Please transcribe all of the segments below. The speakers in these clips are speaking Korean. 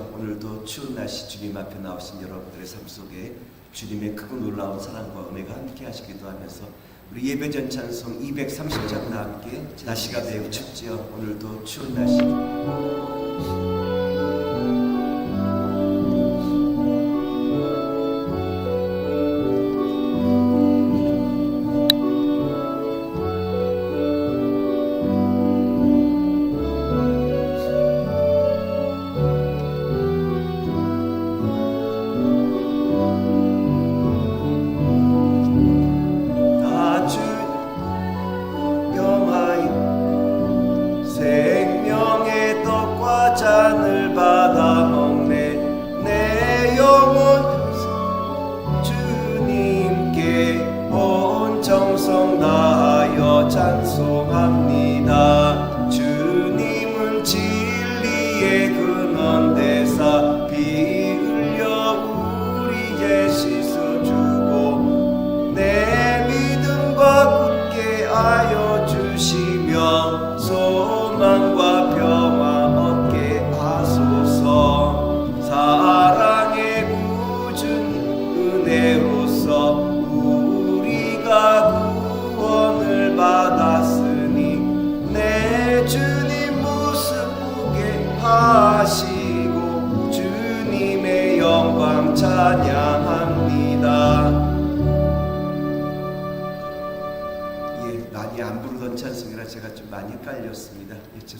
오늘도 추운 날씨 주님 앞에 나오신 여러분들의 삶 속에 주님의 크고 놀라운 사랑과 은혜가 함께 하시기도 하면서 우리 예배 전 찬송 230장과 함께 날씨가 매우 춥지요. 오늘도 추운 날씨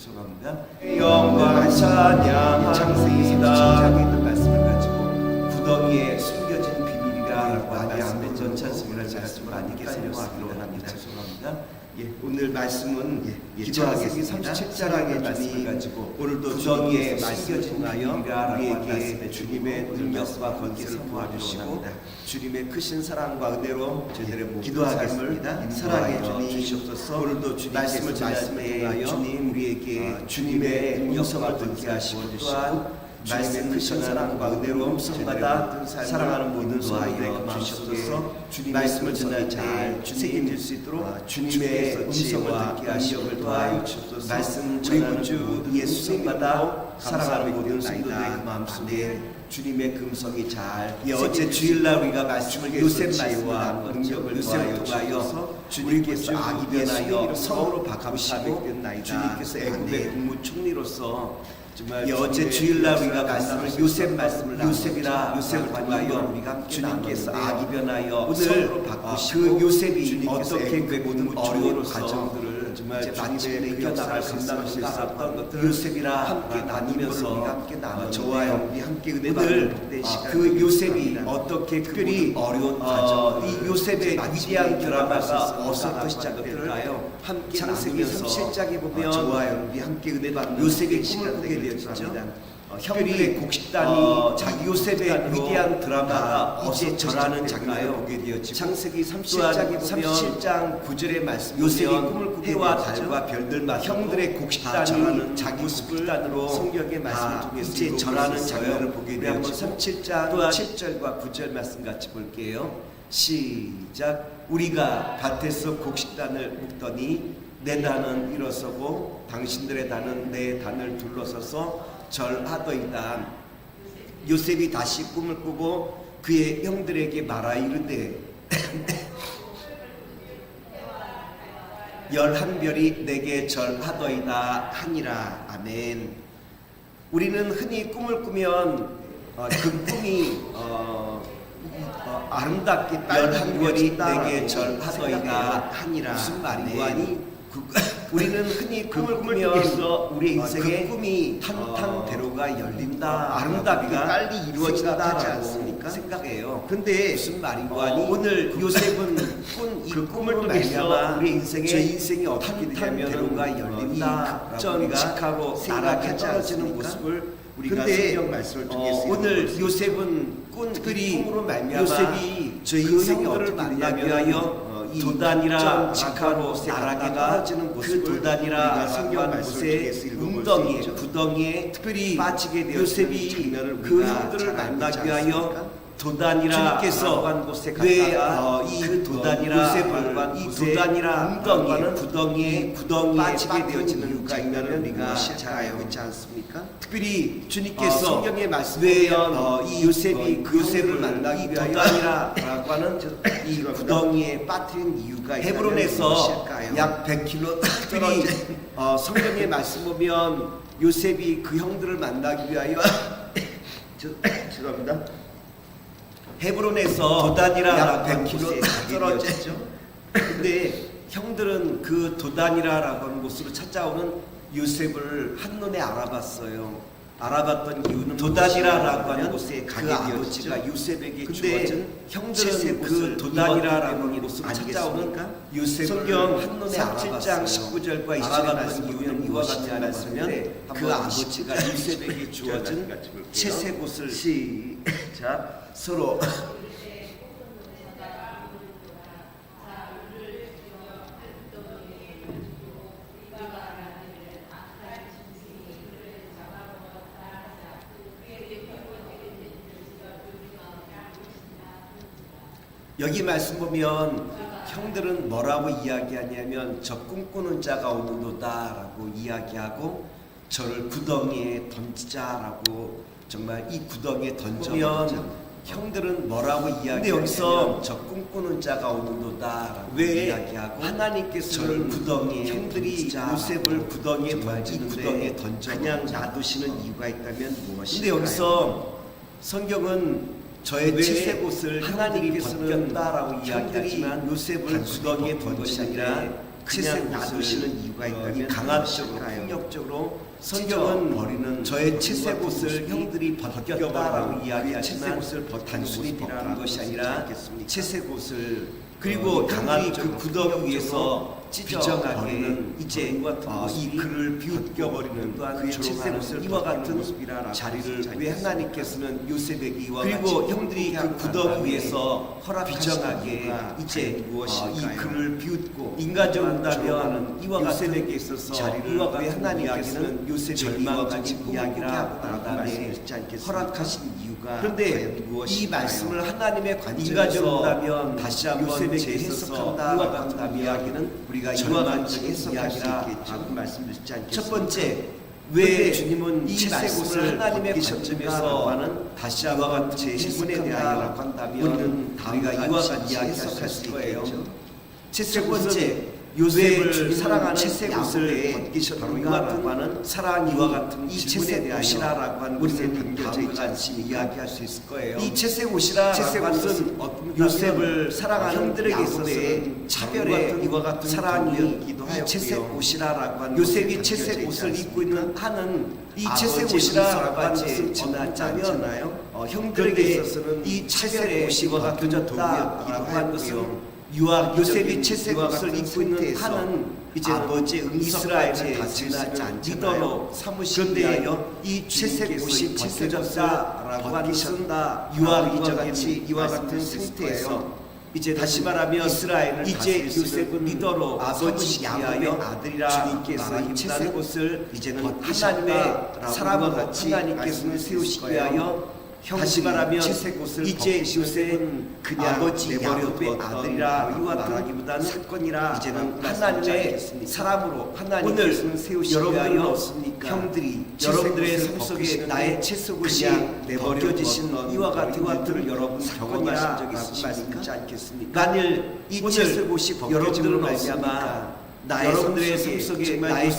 죄송합니다. 영광 찬양합니다. 창세기 37장에 있는 말씀을 가지고 구덩이에 숨겨진 비밀이라고 많이 안 부르던 찬송이라 제가 좀 많이. 예, 죄송합니다. 예, 오늘 말씀은 예, 창세기 37장의 말씀을 가지고 오늘도 구덩이에 숨겨진 비밀이라 우리에게 주님의 능력과 권세를 보아주시고 주님의 크신 사랑과 은혜로 저희들의 기도하겠습니다. 사랑해 주시옵소서. 오늘도 주님 말씀을 말씀에 주님 우리에게 주님의 음성을 듣게 하시고 말씀의 크신 사랑과 은혜로 음성마다 사랑하는 모든 성도들에게 주시옵소서. 말씀을 전할 때 책임질 수 있도록 주님의 음성을 듣게 하시고 또한 말씀 전하는 주 예수님마다 사랑하는 모든 성도들의 그 마음속에 주님의 금성이 잘 예, 어제 주일날 우리가 말씀을 요셉 말씀과 능력을 요셉을 통하여 주님께서 악이 변하여 성으로 바꾸시고 주님께서 애굽의 국무총리로서 어제 주일날 우리가 말씀을 요셉 말씀을 요셉이라 요셉을 통하여 우리가 주님께서 악이 변하여 오늘 그 요셉이 어떻게 그 모든 어려운 과정들을 정말 주님의 이겨나갈 감당할 수 있었던 것들 요셉이라 함께 나누면서 함께 나누 저와 우리 함께 은혜 오늘 그 요셉이 어떻게 특별히 어려운 과정 이 요셉의 위대한 드라마가 어디서부터 시작될까요? 함께 창세기 37장에 보면 저와 우리 함께 은혜 받는 요셉의 꿈을 꾸게 되었죠. 어, 형들의 곡식단이 자기 요셉의 위대한 드라마가 이제 전하는 장면을 보게 되었지 창세기 37장에 보면 37장 9절의 말씀 요셉이 꿈을 꾸게 해와 달과 별들마다 형들의 곡식단이 자기 곡식단으로 성경의 말씀을 통해서 이제 전하는 장면을 보게 되었지 37장 또한 7절과 9절 말씀 같이 볼게요. 시작. 우리가 밭에서 곡식단을 묶더니 내 단은 일어서고 당신들의 단은 내 단을 둘러서서 절하더이다. 요셉이 다시 꿈을 꾸고 그의 형들에게 말하 이르되 열한 별이 내게 절하더이다 하니라 아멘. 우리는 흔히 꿈을 꾸면 어, 그 꿈이 어, 어, 아름답게 열한 별이 내게 절하더이다 하니라 무슨 말이니? 그, 우리는 흔히 꿈을 꾸면 우리 인생의 그 꿈이 탄탄대로가 열린다 아름답게 빨리 이루어진다 하지 않습니까? 생각해요. 근데 무슨 말인고 하니 오늘 요셉은 꾼이 꿈을 통해서 우리 인생의 제 인생이 어떻게 되냐면 열린다 급전 직하고 나락에 떨어지는 모습을 우리가 성경 말씀을 통해서 오늘 요셉은 꾼들이 요셉이 저 인생이 어떻게 되냐면 위하여 이 도단이라 직하로 나락에 떨어지는 모습을 그 도단이라 성경 말씀에 웅덩이에 구덩이에 특별히 빠지게 되었 요셉이 그 형들을 만나기 위하여 도단이라 주님께서 한 곳에 왜, 갔다가 어, 이그 도단이라 이 도단이라 구덩이에 이 구덩이에 빠지게 되어지는 이유가 있다면 우리가? 잘 알고 있지 않습니까? 특별히 주님께서 어, 성경의 말씀 왜, 보면 어, 이이 요셉이 어, 그 요셉을 만나기 이 위하여 도단이라라고 하는 이. 구덩이에 빠뜨린 이유가 헤브론에서? 약 100km 특별히 어, 성경의 말씀 보면 요셉이 그 형들을 만나기 위하여 저, 죄송합니다. 헤브론에서 도단이라 약 하는 100km 곳에 가게 떨어져 되었죠. 근데 형들은 그 도단이라라고 하는 곳으로 찾아오는 요셉을 한눈에 알아봤어요. 알아봤던 이유는 도단이라라고 하는 곳에 그그 아버지가 요셉에게 근데 주어진 형들은 그 아니겠습니까? 찾아오는 요셉을 성경 한눈에 37장 알아봤어요. 19절과 20절의 알아봤던 말씀 이유는 보면 이와 말씀인데 말씀인데 그 아버지가 요셉에게 주어진. 채색 옷을 시작 서로 여기 말씀 보면 형들은 뭐라고 이야기하냐면 저 꿈꾸는 자가 오는도다라고 이야기하고 저를 구덩이에 던지자라고 정말 이 구덩이에 던져면 형들은 뭐라고 이야기하냐면 여기서 저 꿈꾸는 자가 오는도다라고 왜 이야기하고 하나님께서는 저를 구덩이에 형들이 요셉을 구덩이에 던지는데 구덩이에 그냥 놔두시는 이유가 있다면 무엇일까요? 근데 여기서 성경은 저의 왜 칠색 옷을 하나님이 벗겼다라고 이야기하지만 요셉을 구덩이에 둔 것이 아니라 그냥 놔두시는 이유가 이유가 있다면 강압적으로? 폭력적으로 성경은 버리는 저의 칠색 옷을 모습이 형들이 벗겼다라고 이야기하지만 단순히 벗긴 것이 아니라? 칠색 옷을 그리고 어, 그 형들이 구덩이 위에서 찢어버리는 찢어버리는 이제 그런 것 같은 어, 이 글을 비웃겨버리는 또한 옷을 이와 같은 자리를 왜? 하나님께서는 요셉에게 이와 그리고 같이 형들이 그그 다음에 위에서 비정하게 이제? 어, 이 글을 비웃고 인간적으로 인간적으로 본다면 이와 같은 요셉에게 있어서 자리를 이와 왜 같은 하나님께서는 요셉의 이와 같이 이야기라 다음에 말씀하시지 않겠습니까? 허락하신 이유가 그런데 이? 말씀을 하나님의 관점에서 본다면 다시 한번 요셉에게 재해석한다 이와 이와 같은 같은 이야기는 우리가 이와 같이 해석할 수 있겠죠. 말씀드리지 않겠습니까? 첫 번째 왜왜 주님은 이 말씀을 하나님의 관점에서 하는 다시 한번 같은 제 질문에 대하여 한다면 우리는 다음과 이와 같이 해석할 수. 있겠죠. 번째 번째, 요셉을 사랑하는 칠색 야곱의 옷을 바로 벗기셨는가라고 이와 같은 사랑이 이 질문에 채색 대하여 옷이라라고 하는 것에 담겨져 있지 않습니까? 이야기할 수 있을 거예요. 이 채색 옷이라라고 채색 옷은 어떤 요셉을 사랑하는 형들에게 있어서는 차별의 이와 같은 사랑이 사랑이기도 이 채색 하였고요. 옷이라라고 하는 요셉이 채색 옷을 입고 있는? 하는 이 아버지의 채색 옷이라라고 하는 어떠냐면 않잖아요. 어, 형들에게 있어서는 이이 채색 채색 옷이 옷이 같은 것은 하고요. 유아 요셉이 이와 채색 같은 옷을 입고 있는 하는 이제 아버지의 이스라엘을 응석까지 다스리는 그런데 위하여 이 채색 주님께서 옷이 이 채색 벗겨졌다라고 하는 것은 벗기셨다. 유아 이와 이와 같이 이와 같은 상태에서. 이제 다시 말하면 이스라엘을 이제 요셉은 리더로 아버지 야곱의 아들이라 주님께서 말하기보다는 이 채색 옷을 이제는 하나님의 사람으로 같이 하나님께서 세우시기. 위하여 다시 말하면 이제 요셉은 그냥 아버지 내버려 야곱의 아들이라 이와 같은 말하기보다는 사건이라 이제는 하나님의 사람으로 오늘 세우시기 여러분들은 위하여 없습니까? 형들이 여러분들의 삶 속에 나의 채색 옷이 그냥 내버려 벗겨지신 두었던 이와 같은 것들을 여러분 사건이라 경험하신 적이 라고 있으십니까? 말씀하지 않겠습니까? 만일 이 오늘 벗겨짐으로 여러분들은? 나의 여러분들의 삶삶 속에 나의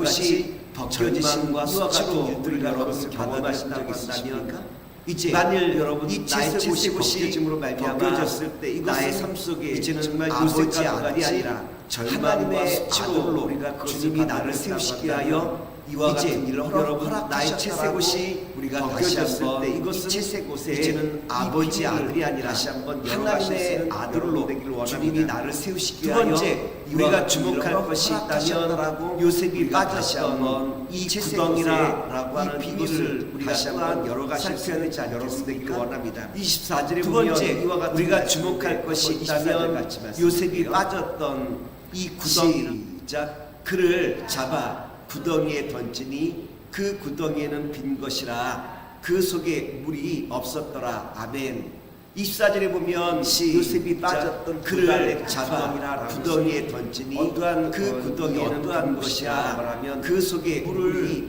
옷이 벗겨지신 이와 같은 일들을 우리가 여러분 그것을 경험하신 적이 경험하신다고 있으십니까? 이제 만일 여러분 이이 채색 채색 옷이 옷이 벗겨짐으로 말미암아 벗겨졌을 때 나의 삶 속에 이제는 정말 아버지 아들이 아니라 절망과 수치로 우리가 주님이 나를 한다면 하여 이와 같은 일을 여러분 나의 채색 옷이 우리가 다시 한번 한번 이것은 채색 옷에 이제는 아버지 아들이 아니라 다시 한번 하나님의 아들로. 주님이 나를 세우시기 두 위하여 번째, 우리가 주목할 것이 있다면 요셉이 빠졌던 이 구덩이라고 옷의 하는 이 비밀을 우리가 다시 한번 여러 가지 살펴야 되지 여러분 않겠습니까? 되기를 원합니다. 24절에 두 보면 번째 같은 우리가 주목할 것이 한번 24절 있다면. 요셉이 빠졌던 이 구덩이 시작 그를 잡아 구덩이에 던지니 그 구덩이에는 빈 것이라 그 속에 물이 없었더라 아멘 24절에 보면 시- 요셉이 빠졌던 그를 잡아 구덩이에 던지니 어떠한 그그 구덩이에는 어떠한 것이야 그 속에 물을 물이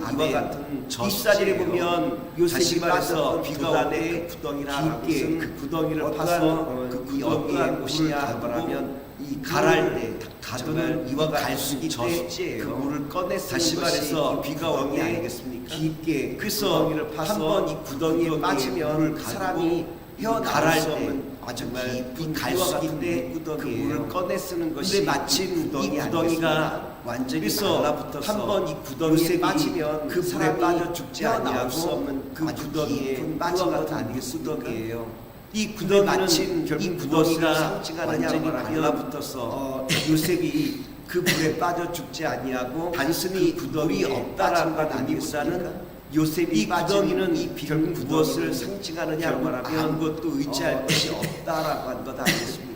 이와 아멘. 같은 젖지예요. 24절에 보면 요셉이 말해서 비가 구덩이라 깊게 그 구덩이를 파서 어, 그이 구덩이에 곳이야 가두면 이 가랄 때 가두는 이와 같은 갈수기 젖지예요. 그 물을 꺼내쓰는 다시 것이 말해서 이 비가 오는데 아니겠습니까? 깊게 그래서 한번 이 구덩이에 그 빠지면 사람이 헤어나갈 수때 없는 정말 깊은 이와 갈수기인데 같은 그 물구덩이예요. 물을 꺼내 쓰는 것이 근데 마침 이 구덩이 이 구덩이가 아니겠습니까? 완전히 달라붙어서 한번 이 구덩이에 빠지면 그그 물에 빠져 죽지 없는 그 구덩이에 빠진 것 아니겠습니까? 구덩이에요. 이 구덩이는 마침 이 구덩이가 상징하느냐 말하면 달라붙어서 어, 요셉이 그 물에 빠져 죽지 아니하고 단순히 그 물이 없다라는 아니보다는 아니겠습니까? 요셉이 이 구덩이는 이 결국 무엇을 상징하느냐 말하면 아무것도 의지할 어, 것이 없다라고 한 것 아니겠습니까?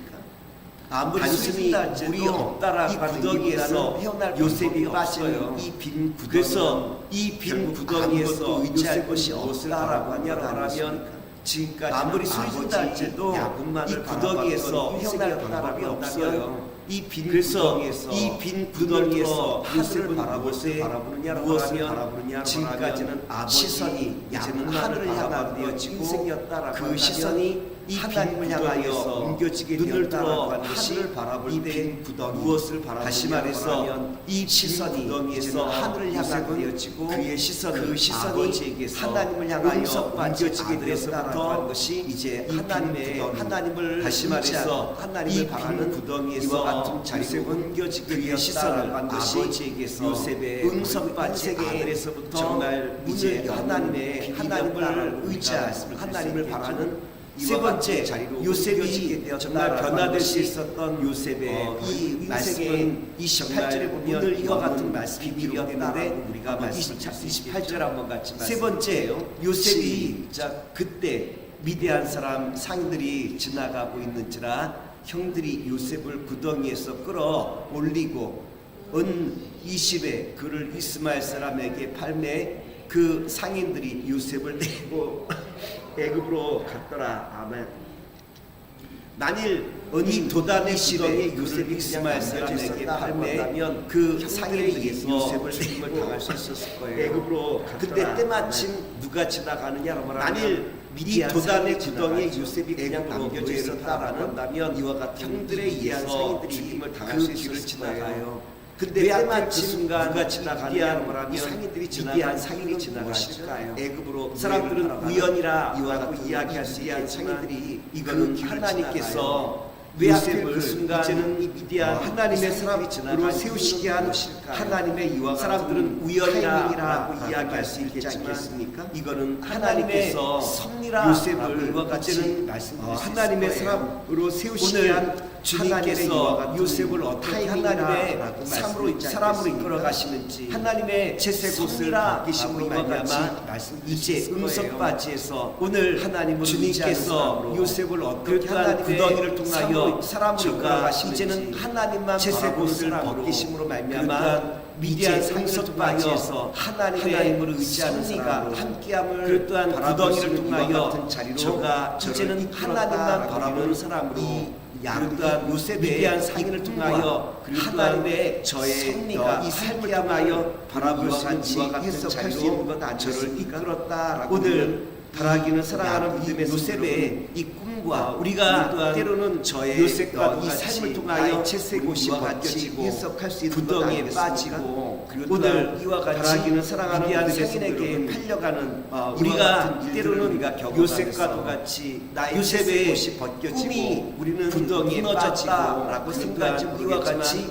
아무리 단순히 물이 없다라고 이 하는 구덩이에서 헤어날 요셉이 빠진. 이빈 구덩이 그래서 이 빈 구덩이에서 의지할 것이 없다라고 바라보냐고 하는 것 하면 아니겠습니까? 지금까지 아무리 수리진단지도 야분만을 이 구덩이에서 인생의 방법이 없어요. 없어요. 이빈 그래서 구덩이에서 이빈 구덩이에서 하늘을 바라볼 때 무엇을 바라보느냐고 지금까지는 시선이 이제는 하늘을 되어지고 인생이었다라고 그 시선이 이 하나님을 빈 향하여 옮겨지게 눈을 들어 하늘을 바라볼 이때빈 구덩이, 무엇을 바라보느냐고 다시 말해서 이 시선이 빈 구덩이에서 하늘을 요셉은 되어지고 그의 시선은 그 시선이 하나님을 향하여 옮겨지게 하는 것이 이제 이 하나님의 하나님을 다시 말해서 하나님을 이 바라는 빈 구덩이에서 같은 자리로 옮겨지게 그의 시선을 아버지에게서 요셉의 음성받지 인생의 않으려서부터 정말 이제 하나님의 하나님을 우리가 하나님을 바라는 세 번째 요셉이 정말 변화될 수 있었던 요셉의 어, 이이 말씀은 말씀은 28절에 보면 오늘 이와 같은 말씀이 기록되는데 우리가 말씀을 28절 한번 같이 말씀 세 번째 요셉이 시작. 그때 미대한 사람 상들이 지나가고 있는지라 형들이 요셉을 구덩이에서 끌어 올리고 은 20에 그를 이스마엘 사람에게 팔매 그 상인들이 요셉을 내고 애굽으로 갔더라. 아멘. 만일 이 도단의 구덩이에 요셉이 이스마엘 사람에게 팔매면 그 상인들이 요셉을 죽임을 당할 수 있었을 거예요. 애굽으로 근데 때마침 누가 지나가느냐 만일 이 도단의 구덩이에 요셉이 그냥 남겨져 있었다라는 한다면 이와 같은 형들에 의해서 죽임을 당할 수 있을 지나가요. 근데 왜 하필 그 순간 누가 말하면 이 상인들이 지나간 상인이 지나가실까요? 애굽으로 사람들은 우연이라고 이야기할 수 있는 상인들이 이거는 하나님께서 왜 하필 그 순간 이제는 이 미디안 하나님의 사람으로 세우시게 한 하나님의 이와 사람들은 우연이라고 이야기할 수 있겠지만 이거는 하나님께서 요셉을 이와 같이 어, 하나님의 사람으로 세우시게 한 주님께서 요셉을 어떻게 하나님의 사람으로, 사람으로 이끌어 가시는지 하나님의 채색옷을 바뀌심으로 말미암아 이제 음성바지에서 오늘 하나님을 주님께서 요셉을 어떻게 하나님의 구덩이를 통하여 사람으로 이끌어 가시는지 이제는 하나님만 채색옷을 벗기심으로 말미암아 미디안 상속바지에서 하나님의 의지하는 사람으로 함께함을 그 또한 구덩이를 통하여 저가 이제는 하나님만 바라보는 사람으로 그러한 요셉의 미디안 상인을 통하여 하나님의 저의 성리가 이 삶을 통하여 바라볼 수 있는 이와 같은 것 저를 이끌었다라고 오늘 바라기는 사랑하는 믿음의 요셉의 이 꿈과 우리가 때로는 저의 요셉과 이 삶을 통하여 채색옷이 벗겨지고 해석할 수 있는 구덩이에 것 빠지고 오늘 이와 같이 바라기는 사랑하는 성도들은 팔려가는 어, 우리가 이와 때로는 우리가 경험하면서 요셉과도 같이 나의 요셉의 채색옷이 벗겨지고 우리는 구덩이에 생각할지 그러니까 모르겠지만 같이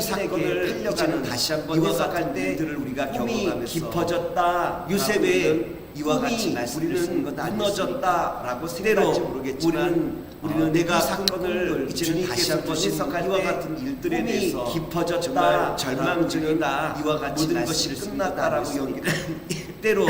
사건을 이제는 팔려가는 다시 한번 이와 같은 일들을 우리가 꿈이 깊어졌다 요셉의 이와 같이 우리는 것 무너졌다라고 때로 모르겠지만 우리는 우리는 어, 내가 이 사건을 이제는 다시 한번 해석할 이와 때 같은 일들에 대해서 깊어졌다 정말 절망적이다. 이와 같이 모든 것이 끝났다라고 연기 때로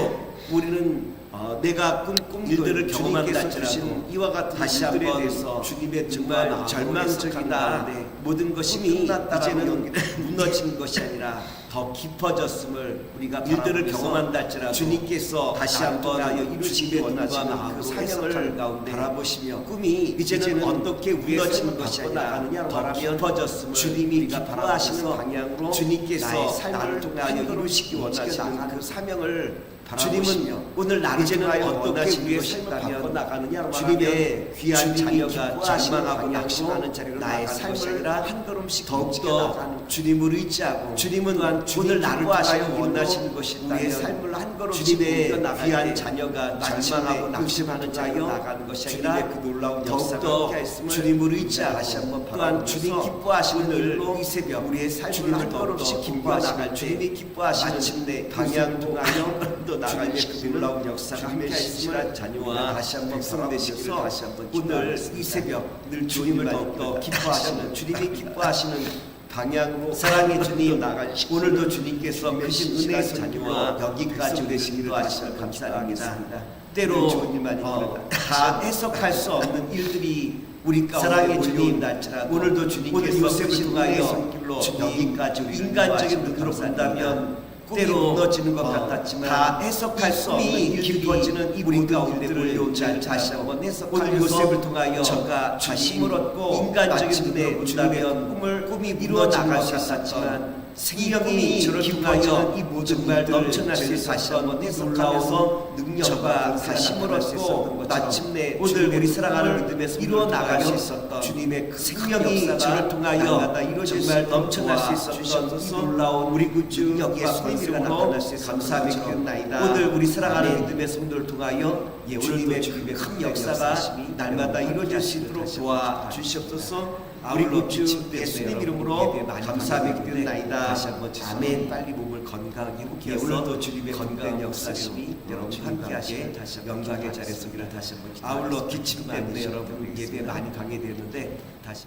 우리는 어, 어, 내가 꿈꾼 일들을 경험한다 주신 이와 같은 다시 일들에 대해서 주님의 정말 절망적이다 가운데 모든 것이 끝났다라는 무너진 것이 아니라 더 깊어졌음을 우리가 일들을 바라보면서 경험한다 할지라도 주님께서 다시 한번 이루시기 원하시는 그 사명을 가운데 바라보시며 꿈이 이제는, 이제는 어떻게 삶을 것이 아니라 더 깊어졌음을 주님이 기뻐하시는 방향으로 주님께서 나를 통하여 이루시기 원하시는 그 사명을 주님은 오늘 나를 통하여 어떻게 우리의 삶을 바꿔 나가느냐로 주님의 귀한 자녀가 절망하고 낙심하는 자리로 나의 삶을 한 걸음씩 더욱더 주님을 의지하고 주님은 또한 오늘 나를 기뻐하시고 통하여 원하시는 것이 우리의 삶을 한 걸음씩 주님의 귀한 때 자녀가 절망하고 그 낙심하는 자리로 나가는 것이 아니라 그 놀라운 더욱더 주님을 의지하고 또한 주님 기뻐하시는 일로 이 새벽 우리의 삶을 한 걸음씩 기뻐하시는 주님이 기뻐하시는 마침내 방향 그 통하여 또 나갈 그그 놀라운 놀라 주님의 함께 신실한 있음을 자녀와 다시 한번 백성 되시기를 바라보면서 다시 한번 오늘. 이 새벽 늘 주님을 더욱더 기뻐하시는 주님이 기뻐하시는 방향으로 사랑의 주님, 나갈 오늘도 주님께서 크신 은혜의 자녀와 여기까지 되시기를 한번 감사합니다. 때로 어. 다 해석할 수 없는 일들이 우리 가운데 사랑의 주님, 할지라도 오늘도 오늘 주님께서 요셉을 크신 통하여 여기까지 인간적인 눈으로. 본다면 때로 무너지는 것 어, 같았지만 다 해석할 수 없는 깊어지는 이 우리 가운데 몰려온 자 다시 한번 해석하면서 요셉을 통하여 저가 힘을 얻고 인간적인 눈에 본다면 꿈을 꿈이 이루어 나갈 수 있었지만 생명이 통하여 이이 모든 넘쳐날 수 다시 한번 해석하면서 능력과 있었던 얻고 마침내 오늘 우리 사랑하는 믿음의 이루어 나갈 수 있었던 주님의 그 생명이 저를 통하여 정말 넘쳐날 수 있었던. 이 놀라운 우리 구주 능력과 예수님 이름으로 권세가 나타날 수 있었던 감사하며 것처럼 기도나이다 오늘 우리 사랑하는. 믿음의 성도를 통하여 예, 주님의 큰큰 역사가 날마다 이루어질 수 있도록 하시기를 도와 주시옵소서 우리 구주. 예수님 이름으로 한번 죄송합니다. 아멘 빨리 몸을 건강하게 회복해서 예, 오늘도 주님의 건강 역사심이 여러분 주님과 함께 함께 하시길 다시 영광의. 자리에 서기를 다시 한번 아울러. 기침 때문에 여러분 예배 많이 방해되는데 다시